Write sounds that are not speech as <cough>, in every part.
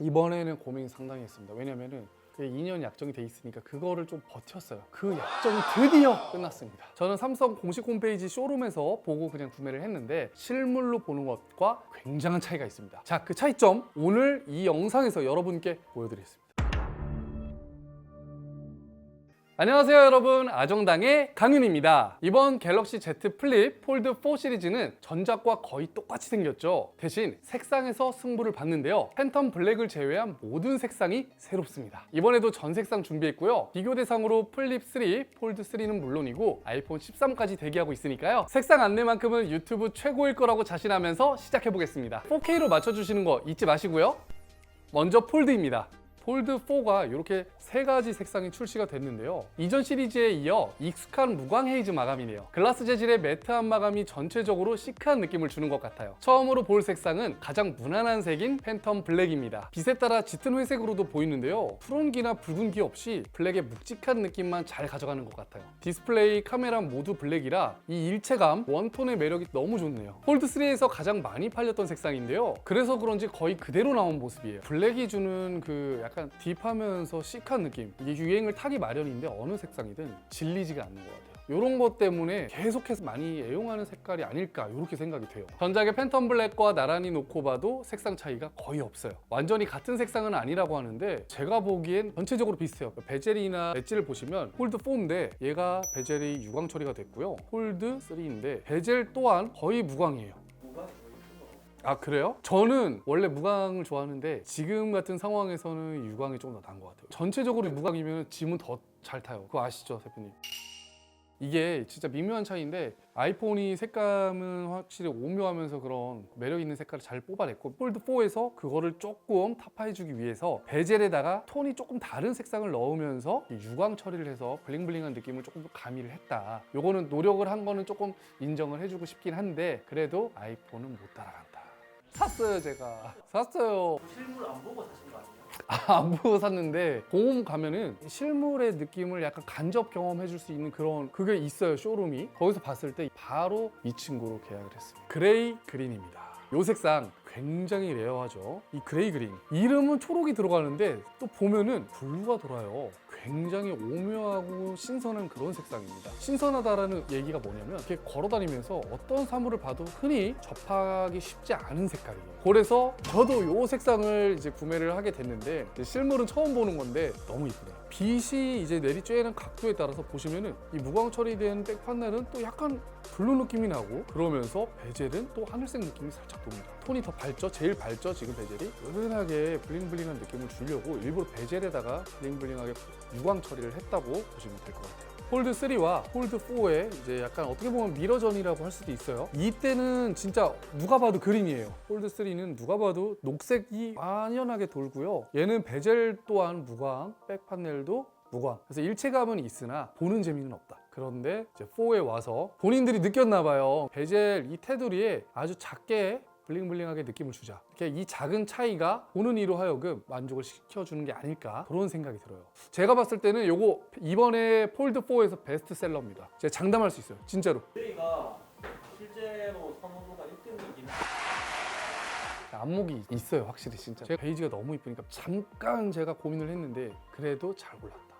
이번에는 고민이 상당히 했습니다. 왜냐면은 그 2년 약정이 돼 있으니까 그거를 좀 버텼어요. 그 약정이 드디어 끝났습니다. 저는 삼성 공식 홈페이지 쇼룸에서 보고 그냥 구매를 했는데 실물로 보는 것과 굉장한 차이가 있습니다. 자, 그 차이점 오늘 이 영상에서 여러분께 보여드리겠습니다. 안녕하세요 여러분. 아정당의 강윤입니다. 이번 갤럭시 Z 플립 폴드 4 시리즈는 전작과 거의 똑같이 생겼죠. 대신 색상에서 승부를 봤는데요. 팬텀 블랙을 제외한 모든 색상이 새롭습니다. 이번에도 전 색상 준비했고요. 비교 대상으로 플립 3, 폴드 3는 물론이고 아이폰 13까지 대기하고 있으니까요. 색상 안내만큼은 유튜브 최고일 거라고 자신하면서 시작해 보겠습니다. 4K로 맞춰주시는 거 잊지 마시고요. 먼저 폴드입니다 폴드 4가 이렇게 세 가지 색상이 출시가 됐는데요. 이전 시리즈에 이어 익숙한 무광 헤이즈 마감이네요. 글라스 재질의 매트한 마감이 전체적으로 시크한 느낌을 주는 것 같아요. 처음으로 볼 색상은 가장 무난한 색인 팬텀 블랙입니다. 빛에 따라 짙은 회색으로도 보이는데요. 푸른기나 붉은기 없이 블랙의 묵직한 느낌만 잘 가져가는 것 같아요. 디스플레이, 카메라 모두 블랙이라 이 일체감, 원톤의 매력이 너무 좋네요. 폴드 3에서 가장 많이 팔렸던 색상인데요. 그래서 그런지 거의 그대로 나온 모습이에요. 블랙이 주는 그 약간 딥하면서 시크한 느낌. 이게 유행을 타기 마련인데 어느 색상이든 질리지가 않는 것 같아요. 이런 것 때문에 계속해서 많이 애용하는 색깔이 아닐까 이렇게 생각이 돼요. 전작의 팬텀 블랙과 나란히 놓고 봐도 색상 차이가 거의 없어요. 완전히 같은 색상은 아니라고 하는데 제가 보기엔 전체적으로 비슷해요. 베젤이나 엣지를 보시면 폴드 4인데 얘가 베젤이 유광 처리가 됐고요. 폴드 3인데 베젤 또한 거의 무광이에요. 아 그래요? 저는 원래 무광을 좋아하는데 지금 같은 상황에서는 유광이 좀더 나은 것 같아요. 전체적으로 무광이면 짐은 더 잘 타요. 그거 아시죠, 대표님? 이게 진짜 미묘한 차이인데 아이폰이 색감은 확실히 오묘하면서 그런 매력 있는 색깔을 잘 뽑아냈고 폴드 4에서 그거를 조금 타파해주기 위해서 베젤에다가 톤이 조금 다른 색상을 넣으면서 이 유광 처리를 해서 블링블링한 느낌을 조금 더 가미를 했다. 요거는 노력을 한 거는 조금 인정을 해주고 싶긴 한데 그래도 아이폰은 못 따라간다. 샀어요 제가 샀어요. 실물 안 보고 사신 거 아니에요? 아, 안 보고 샀는데 공홈 가면은 실물의 느낌을 약간 간접 경험해 줄 수 있는 그런 그게 있어요 쇼룸이 거기서 봤을 때 바로 이 친구로 계약을 했습니다 그레이 그린입니다 요 색상 굉장히 레어하죠. 이 그레이 그린. 이름은 초록이 들어가는데 또 보면은 블루가 돌아요. 굉장히 오묘하고 신선한 그런 색상입니다. 신선하다라는 얘기가 뭐냐면 이렇게 걸어 다니면서 어떤 사물을 봐도 흔히 접하기 쉽지 않은 색깔이에요. 그래서 저도 요 색상을 이제 구매를 하게 됐는데 실물은 처음 보는 건데 너무 이쁘네요. 빛이 이제 내리쬐는 각도에 따라서 보시면은 이 무광 처리된 백 판넬은 또 약간 블루 느낌이 나고 그러면서 베젤은 또 하늘색 느낌이 살짝 돕니다 톤이 더 밝죠? 제일 밝죠 지금 베젤이 은은하게 블링블링한 느낌을 주려고 일부러 베젤에다가 블링블링하게 유광 처리를 했다고 보시면 될 것 같아요 폴드 3와 폴드 4의 이제 약간 어떻게 보면 미러전이라고 할 수도 있어요. 이때는 진짜 누가 봐도 그림이에요. 폴드 3는 누가 봐도 녹색이 완연하게 돌고요. 얘는 베젤 또한 무광, 백 판넬도 무광. 그래서 일체감은 있으나 보는 재미는 없다. 그런데 이제 4에 와서 본인들이 느꼈나 봐요. 베젤 이 테두리에 아주 작게 블링블링하게 느낌을 주자. 이렇게 이 작은 차이가 보는 이로 하여금 만족을 시켜주는 게 아닐까 그런 생각이 들어요. 제가 봤을 때는 요거 이번에 폴드 4에서 베스트셀러입니다. 제가 장담할 수 있어요. 진짜로. 저희가 실제로 선호도가 1등이긴 안목이 있어요, 확실히 진짜. 제가 베이지가 너무 이쁘니까 잠깐 제가 고민을 했는데 그래도 잘 골랐다.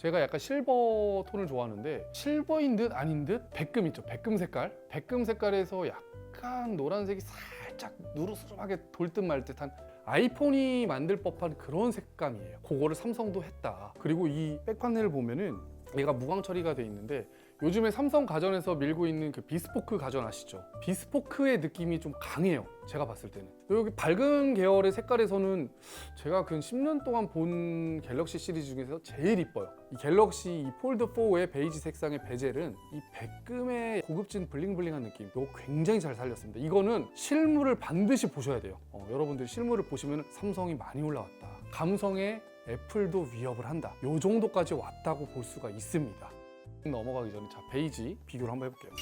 제가 약간 실버 톤을 좋아하는데 실버인 듯 아닌 듯 백금 있죠, 백금 색깔. 백금 색깔에서 약간 노란색이 살짝 누르스름하게 돌듯 말 듯한 아이폰이 만들 법한 그런 색감이에요. 그거를 삼성도 했다. 그리고 이 백판넬을 보면은 얘가 무광 처리가 돼 있는데 요즘에 삼성 가전에서 밀고 있는 그 비스포크 가전 아시죠? 비스포크의 느낌이 좀 강해요. 제가 봤을 때는. 여기 밝은 계열의 색깔에서는 제가 근 10년 동안 본 갤럭시 시리즈 중에서 제일 이뻐요. 이 갤럭시 이 폴드 4의 베이지 색상의 베젤은 이 백금의 고급진 블링블링한 느낌 이거 굉장히 잘 살렸습니다. 이거는 실물을 반드시 보셔야 돼요. 어, 여러분들 실물을 보시면 삼성이 많이 올라왔다. 감성에 애플도 위협을 한다. 요 정도까지 왔다고 볼 수가 있습니다. 넘어가기 전에 자 베이지 비교를 한번 해볼게요.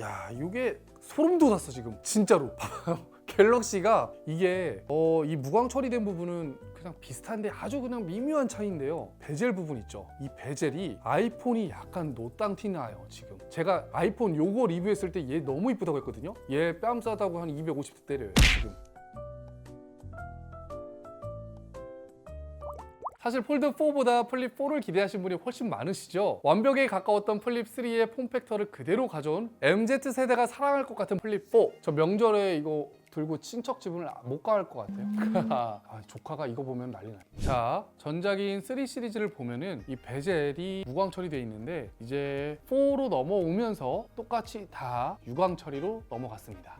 야 이게 소름 돋았어 지금 진짜로. <laughs> 갤럭시가 이게 어, 이 무광 처리된 부분은 그냥 비슷한데 아주 그냥 미묘한 차이인데요. 베젤 부분 있죠. 이 베젤이 아이폰이 약간 노땅 티 나요 지금. 제가 아이폰 요거 리뷰했을 때 얘 너무 이쁘다고 했거든요. 얘 뺨 싸다고 한 250대 때려요 지금. 사실 폴드 4보다 플립 4를 기대하신 분이 훨씬 많으시죠. 완벽에 가까웠던 플립 3의 폼팩터를 그대로 가져온 MZ 세대가 사랑할 것 같은 플립 4. 저 명절에 이거 들고 친척 집을 못 가할 것 같아요. <laughs> 아, 조카가 이거 보면 난리 나요. 자, 전작인 3 시리즈를 보면은 이 베젤이 무광 처리되어 있는데 이제 4로 넘어오면서 똑같이 다 유광 처리로 넘어갔습니다.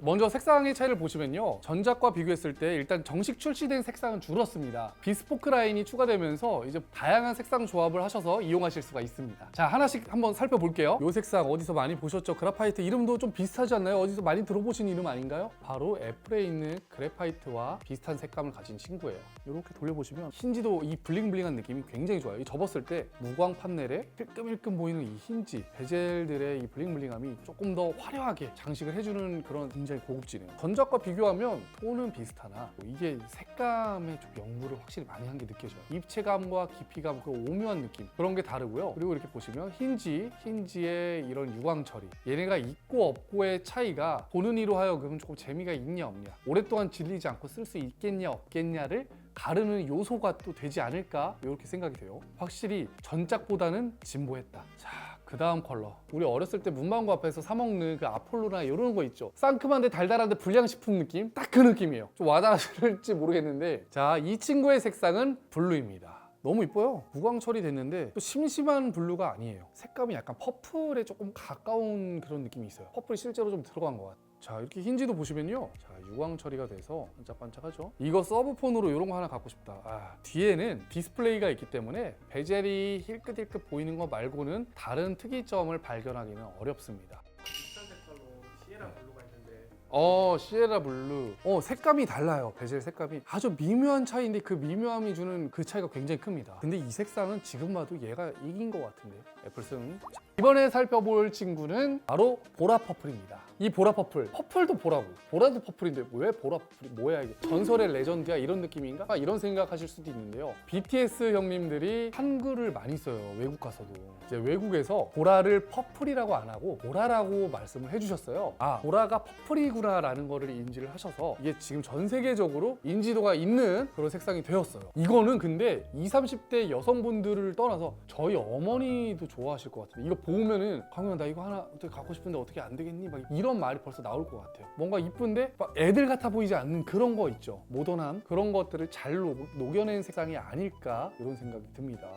먼저 색상의 차이를 보시면요. 전작과 비교했을 때 일단 정식 출시된 색상은 줄었습니다. 비스포크 라인이 추가되면서 이제 다양한 색상 조합을 하셔서 이용하실 수가 있습니다. 자, 하나씩 한번 살펴볼게요. 이 색상 어디서 많이 보셨죠? 그라파이트 이름도 좀 비슷하지 않나요? 어디서 많이 들어보신 이름 아닌가요? 바로 애플에 있는 그래파이트와 비슷한 색감을 가진 친구예요. 이렇게 돌려보시면 힌지도 이 블링블링한 느낌이 굉장히 좋아요. 이 접었을 때 무광 판넬에 힐끔힐끔 보이는 이 힌지, 베젤들의 이 블링블링함이 조금 더 화려하게 장식을 해주는 그런 굉장히 고급지네요. 전작과 비교하면 톤은 비슷하나 뭐 이게 색감에 좀 연구를 확실히 많이 한 게 느껴져요. 입체감과 깊이감 그 오묘한 느낌 그런 게 다르고요. 그리고 이렇게 보시면 힌지, 힌지의 이런 유광 처리 얘네가 있고 없고의 차이가 보는 이로 하여금 조금 재미가 있냐 없냐 오랫동안 질리지 않고 쓸 수 있겠냐 없겠냐를 가르는 요소가 또 되지 않을까 이렇게 생각이 돼요. 확실히 전작보다는 진보했다. 자, 그 다음 컬러. 우리 어렸을 때 문방구 앞에서 사 먹는 그 아폴로나 이런 거 있죠. 상큼한데 달달한데 불량식품 느낌? 딱 그 느낌이에요. 좀 와닿을지 모르겠는데, 자, 이 친구의 색상은 블루입니다. 너무 이뻐요. 무광 처리됐는데 또 심심한 블루가 아니에요. 색감이 약간 퍼플에 조금 가까운 그런 느낌이 있어요. 퍼플이 실제로 좀 들어간 것 같아요. 자 이렇게 힌지도 보시면요. 자 유광 처리가 돼서 반짝반짝하죠. 이거 서브폰으로 이런 거 하나 갖고 싶다. 아 뒤에는 디스플레이가 있기 때문에 베젤이 힐끗힐끗 보이는 거 말고는 다른 특이점을 발견하기는 어렵습니다. 비슷한 색깔로 시에라 블루가 있는데. 어 시에라 블루. 어 색감이 달라요. 베젤 색감이. 아주 미묘한 차이인데 그 미묘함이 주는 그 차이가 굉장히 큽니다. 근데 이 색상은 지금 봐도 얘가 이긴 것 같은데. 애플슨 이번에 살펴볼 친구는 바로 보라 퍼플입니다 이 보라 퍼플. 퍼플도 보라고. 보라도 퍼플인데 왜 보라 퍼플이 뭐야 이게? 전설의 레전드야? 이런 느낌인가? 아, 이런 생각하실 수도 있는데요. BTS 형님들이 한글을 많이 써요 외국 가서도. 이제 외국에서 보라를 퍼플이라고 안 하고 보라라고 말씀을 해주셨어요. 아 보라가 퍼플이구나 라는 거를 인지를 하셔서 이게 지금 전 세계적으로 인지도가 있는 그런 색상이 되었어요. 이거는 근데 20, 30대 여성분들을 떠나서 저희 어머니도 좋아하실 것 같아요. 이거 보면은 강현 나 이거 하나 어떻게 갖고 싶은데 어떻게 안 되겠니? 막 이런 말이 벌써 나올 것 같아요. 뭔가 이쁜데 막 애들 같아 보이지 않는 그런 거 있죠. 모던함. 그런 것들을 잘 녹- 녹여낸 색상이 아닐까 이런 생각이 듭니다.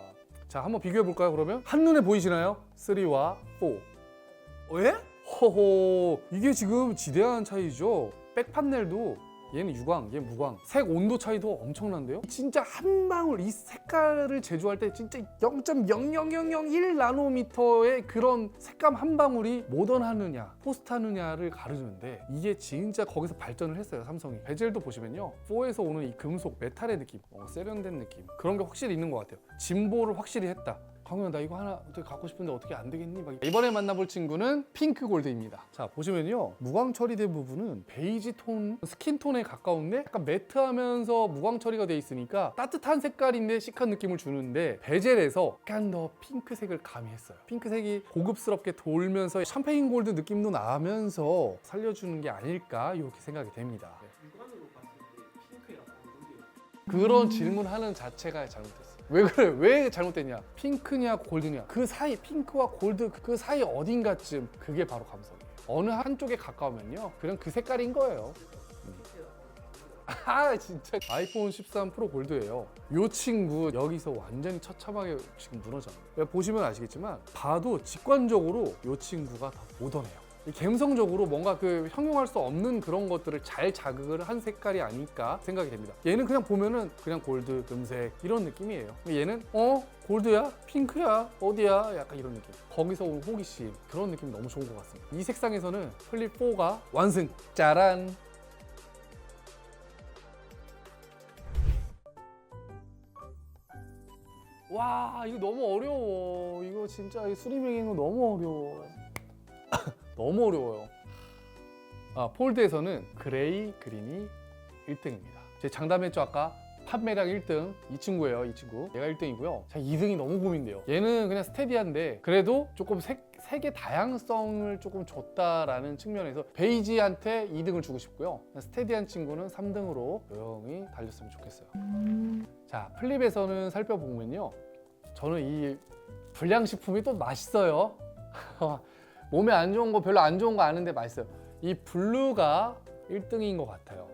자 한번 비교해 볼까요 그러면? 한눈에 보이시나요? 3와 4 왜? 허허. 이게 지금 지대한 차이죠? 백 판넬도 얘는 유광, 얘 무광. 색 온도 차이도 엄청난데요? 진짜 한 방울 이 색깔을 제조할 때 진짜 0.00001 나노미터의 그런 색감 한 방울이 모던하느냐, 포스트하느냐를 가르는데 이게 진짜 거기서 발전을 했어요, 삼성이. 베젤도 보시면요. 4에서 오는 이 금속, 메탈의 느낌, 어, 세련된 느낌 그런 게 확실히 있는 것 같아요. 진보를 확실히 했다. 강현 나 이거 하나 어떻게 갖고 싶은데 어떻게 안 되겠니? 막 이번에 만나볼 친구는 핑크 골드입니다. 자 보시면요 무광 처리된 부분은 베이지 톤, 스킨 톤에 가까운데 약간 매트하면서 무광 처리가 돼 있으니까 따뜻한 색깔인데 시크한 느낌을 주는데 베젤에서 약간 더 핑크색을 가미했어요. 핑크색이 고급스럽게 돌면서 샴페인 골드 느낌도 나면서 살려주는 게 아닐까 이렇게 생각이 됩니다. 네. 그런 질문하는 자체가 잘못됐어. 왜 그래? 왜 잘못됐냐? 핑크냐 골드냐? 그 사이 핑크와 골드 그 사이 어딘가쯤 그게 바로 감성이에요. 어느 한쪽에 가까우면요, 그냥 그 색깔인 거예요. 음. 아 진짜 아이폰 13 프로 골드예요. 이 친구 여기서 완전히 처참하게 지금 무너져요. 보시면 아시겠지만 봐도 직관적으로 이 친구가 더 모던해요. 이 감성적으로 뭔가 그 형용할 수 없는 그런 것들을 잘 자극을 한 색깔이 아닐까 생각이 됩니다. 얘는 그냥 보면은 그냥 골드, 금색 이런 느낌이에요. 얘는 어 골드야, 핑크야, 어디야, 약간 이런 느낌. 거기서 온 호기심 그런 느낌이 너무 좋은 것 같습니다. 이 색상에서는 플립 4가 완승. 짜란. 와 이거 너무 어려워. 이거 진짜 이 수리명인 거 너무 어려워. 너무 어려워요. 아, 폴드에서는 그레이 그린이 1등입니다. 제 장담했죠 아까 판매량 1등 이 친구예요 이 친구 얘가 1등이고요 자 2등이 너무 고민돼요 얘는 그냥 스테디한데 그래도 조금 색, 색의 다양성을 조금 줬다라는 측면에서 베이지한테 2등을 주고 싶고요. 스테디한 친구는 3등으로 조용히 달렸으면 좋겠어요. 자, 플립에서는 살펴보면요. 저는 이 불량식품이 또 맛있어요. <laughs> 몸에 안 좋은 거 별로 안 좋은 거 아는데 맛있어요. 이 블루가 1등인 것 같아요.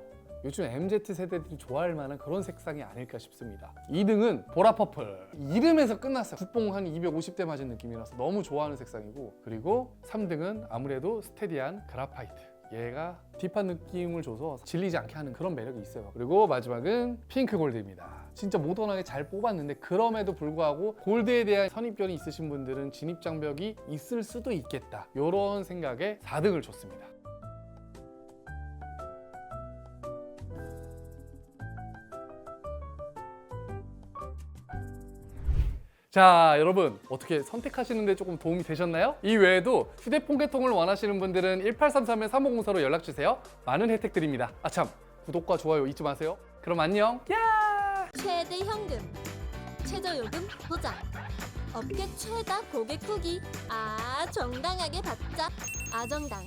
요즘 MZ 세대들이 좋아할 만한 그런 색상이 아닐까 싶습니다. 2등은 보라 퍼플. 이름에서 끝났어요. 국뽕 한 250대 맞은 느낌이라서 너무 좋아하는 색상이고 그리고 3등은 아무래도 스테디한 그라파이트. 얘가 딥한 느낌을 줘서 질리지 않게 하는 그런 매력이 있어요. 그리고 마지막은 핑크 골드입니다. 진짜 모던하게 잘 뽑았는데 그럼에도 불구하고 골드에 대한 선입견이 있으신 분들은 진입 장벽이 있을 수도 있겠다. 이런 생각에 4등을 줬습니다. 자, 여러분 어떻게 선택하시는데 조금 도움이 되셨나요? 이 외에도 휴대폰 개통을 원하시는 분들은 1833-3504로 연락 주세요. 많은 혜택 드립니다. 아참, 구독과 좋아요 잊지 마세요. 그럼 안녕. 야! 최대 현금, 최저 요금 보장, 업계 최다 고객 후기, 아 정당하게 받자, 아정당.